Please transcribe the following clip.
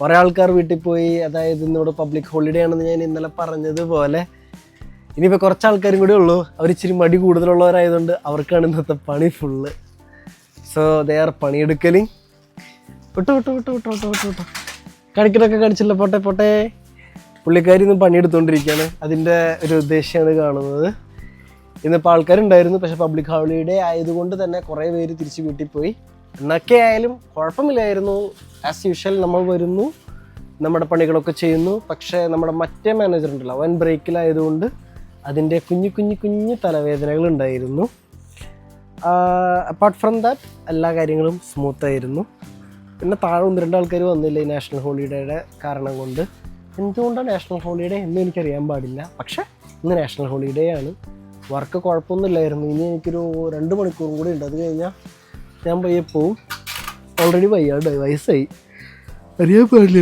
കുറേ ആൾക്കാർ വീട്ടിൽ പോയി അതായത് ഇന്നിവിടെ പബ്ലിക് ഹോളിഡേ ആണെന്ന് ഞാൻ ഇന്നലെ പറഞ്ഞതുപോലെ ഇനിയിപ്പോൾ കുറച്ച് ആൾക്കാരും കൂടെ ഉള്ളൂ. അവർ ഇച്ചിരി മടി കൂടുതലുള്ളവരായതുകൊണ്ട് അവർക്കാണ് ഇന്നത്തെ പണി ഫുള്ള് സോ ദേ ആർ പണിയെടുക്കലും. വിട്ടു വിട്ടു വിട്ടു വിട്ടു വിട്ടു വിട്ടു വിട്ടു. കണിക്കിടൊക്കെ കാണിച്ചില്ല പോട്ടെ പോട്ടെ. പുള്ളിക്കാരി ഇന്ന് പണിയെടുത്തുകൊണ്ടിരിക്കുകയാണ് അതിന്റെ ഒരു ഉദ്ദേശമാണ് കാണുന്നത്. ഇന്നിപ്പോൾ ആൾക്കാരുണ്ടായിരുന്നു. പക്ഷേ പബ്ലിക് ഹോളിഡേ ആയതുകൊണ്ട് തന്നെ കുറേ പേര് തിരിച്ച് വീട്ടിൽ പോയി. എന്നൊക്കെ ആയാലും കുഴപ്പമില്ലായിരുന്നു. ആസ് യൂഷ്വൽ നമ്മൾ വരുന്നു. നമ്മുടെ പണികളൊക്കെ ചെയ്യുന്നു. പക്ഷേ നമ്മുടെ മറ്റേ മാനേജർ ഉണ്ടല്ലോ അവൻ ബ്രേക്കിലായതുകൊണ്ട് അതിന്റെ കുഞ്ഞു കുഞ്ഞു കുഞ്ഞു തലവേദനകൾ ഉണ്ടായിരുന്നു. അപ്പാർട്ട് ഫ്രം ദാറ്റ് എല്ലാ കാര്യങ്ങളും സ്മൂത്ത് ആയിരുന്നു. പിന്നെ താഴെ ഒന്ന് രണ്ട് ആൾക്കാർ വന്നില്ല ഈ നാഷണൽ ഹോളിഡേയുടെ കാരണം കൊണ്ട്. എന്തുകൊണ്ടാണ് നാഷണൽ ഹോളിഡേ എന്ന് എനിക്കറിയാൻ പാടില്ല. പക്ഷേ ഇന്ന് നാഷണൽ ഹോളിഡേ ആണ് വർക്ക് കുഴപ്പമൊന്നുമില്ലായിരുന്നു. ഇനി എനിക്കൊരു രണ്ട് മണിക്കൂറും കൂടി ഉണ്ട്. അത് കഴിഞ്ഞാൽ ഞാൻ പയ്യെ പോവും ഓൾറെഡി വയ്യാണ്ട് വയസ്സായി അറിയാൻ പാടില്ല